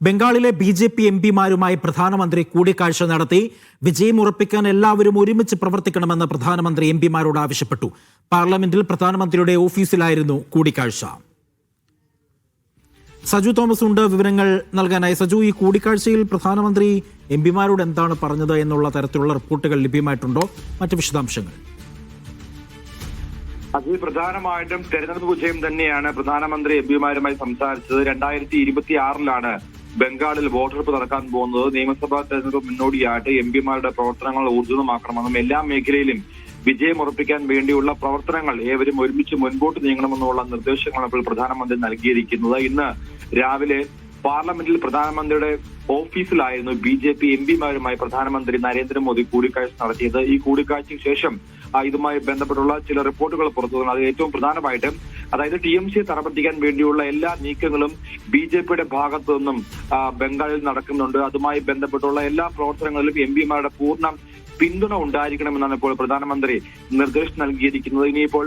ബംഗാളിലെ B J P M പിമാരുമായി പ്രധാനമന്ത്രി കൂടിക്കാഴ്ച നടത്തി വിജയം ഉറപ്പിക്കാൻ എല്ലാവരും ഒരുമിച്ച് പ്രവർത്തിക്കണമെന്ന് പ്രധാനമന്ത്രി എം പിമാരോട് ആവശ്യപ്പെട്ടു. പാർലമെന്റിൽ പ്രധാനമന്ത്രിയുടെ ഓഫീസിലായിരുന്നു കൂടിക്കാഴ്ച. സജു തോമസ് ഉണ്ട് വിവരങ്ങൾ നൽകാനായി. സജു ഈ കൂടിക്കാഴ്ചയിൽ പ്രധാനമന്ത്രി എം പിമാരോട് എന്താണ് പറഞ്ഞത് എന്നുള്ള തരത്തിലുള്ള റിപ്പോർട്ടുകൾ ലഭ്യമായിട്ടുണ്ടോ? മറ്റ് വിശദാംശങ്ങൾ. അതിൽ പ്രധാനമായിട്ടും തെരഞ്ഞെടുപ്പ് വിജയം തന്നെയാണ് പ്രധാനമന്ത്രി എം പിമാരുമായി സംസാരിച്ചത്. രണ്ടായിരത്തി ഇരുപത്തി ആറിലാണ് ബംഗാളിൽ വോട്ടെടുപ്പ് നടക്കാൻ പോകുന്നത് നിയമസഭാ തെരഞ്ഞെടുപ്പ് മുന്നോടിയായിട്ട് എം പിമാരുടെ പ്രവർത്തനങ്ങൾ ഊർജിതമാക്കണമെന്നും എല്ലാ മേഖലയിലും വിജയം ഉറപ്പിക്കാൻ വേണ്ടിയുള്ള പ്രവർത്തനങ്ങൾ ഏവരും ഒരുമിച്ച് മുൻപോട്ട് നീങ്ങണമെന്നുള്ള നിർദ്ദേശങ്ങളാണ് ഇപ്പോൾ പ്രധാനമന്ത്രി നൽകിയിരിക്കുന്നത്. ഇന്ന് രാവിലെ പാർലമെന്റിൽ പ്രധാനമന്ത്രിയുടെ ഓഫീസിലായിരുന്നു ബി ജെ പി എം പിമാരുമായി പ്രധാനമന്ത്രി നരേന്ദ്രമോദി കൂടിക്കാഴ്ച നടത്തിയത്. ഈ കൂടിക്കാഴ്ചയ്ക്ക് ശേഷം ഇതുമായി ബന്ധപ്പെട്ടുള്ള ചില റിപ്പോർട്ടുകൾ പുറത്തു വന്നു അത് ഏറ്റവും പ്രധാനമായിട്ടും അതായത് ടി എം സിയെ തറപ്പറ്റിക്കാൻ വേണ്ടിയുള്ള എല്ലാ നീക്കങ്ങളും ബി ജെ പിയുടെ ഭാഗത്തു നിന്നും ബംഗാളിൽ നടക്കുന്നുണ്ട്. അതുമായി ബന്ധപ്പെട്ടുള്ള എല്ലാ പ്രവർത്തനങ്ങളിലും എം പിമാരുടെ പൂർണ പിന്തുണ ഉണ്ടായിരിക്കണമെന്നാണ് ഇപ്പോൾ പ്രധാനമന്ത്രി നിർദ്ദേശം നൽകിയിരിക്കുന്നത്. ഇനിയിപ്പോൾ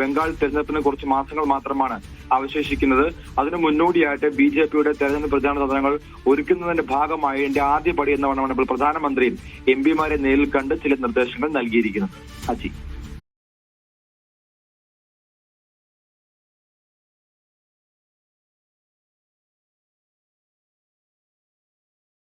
ബംഗാൾ തെരഞ്ഞെടുപ്പിന് കുറച്ച് മാസങ്ങൾ മാത്രമാണ് അവശേഷിക്കുന്നത്. അതിനു മുന്നോടിയായിട്ട് ബി ജെ പിയുടെ തെരഞ്ഞെടുപ്പ് പ്രചാരണ തന്ത്രങ്ങൾ ഒരുക്കുന്നതിന്റെ ഭാഗമായി എന്റെ ആദ്യ പടി എന്ന വണ്ണമാണ് ഇപ്പോൾ പ്രധാനമന്ത്രി എം പിമാരെ നേരിൽ കണ്ട് ചില നിർദ്ദേശങ്ങൾ നൽകിയിരിക്കുന്നത്. അജി.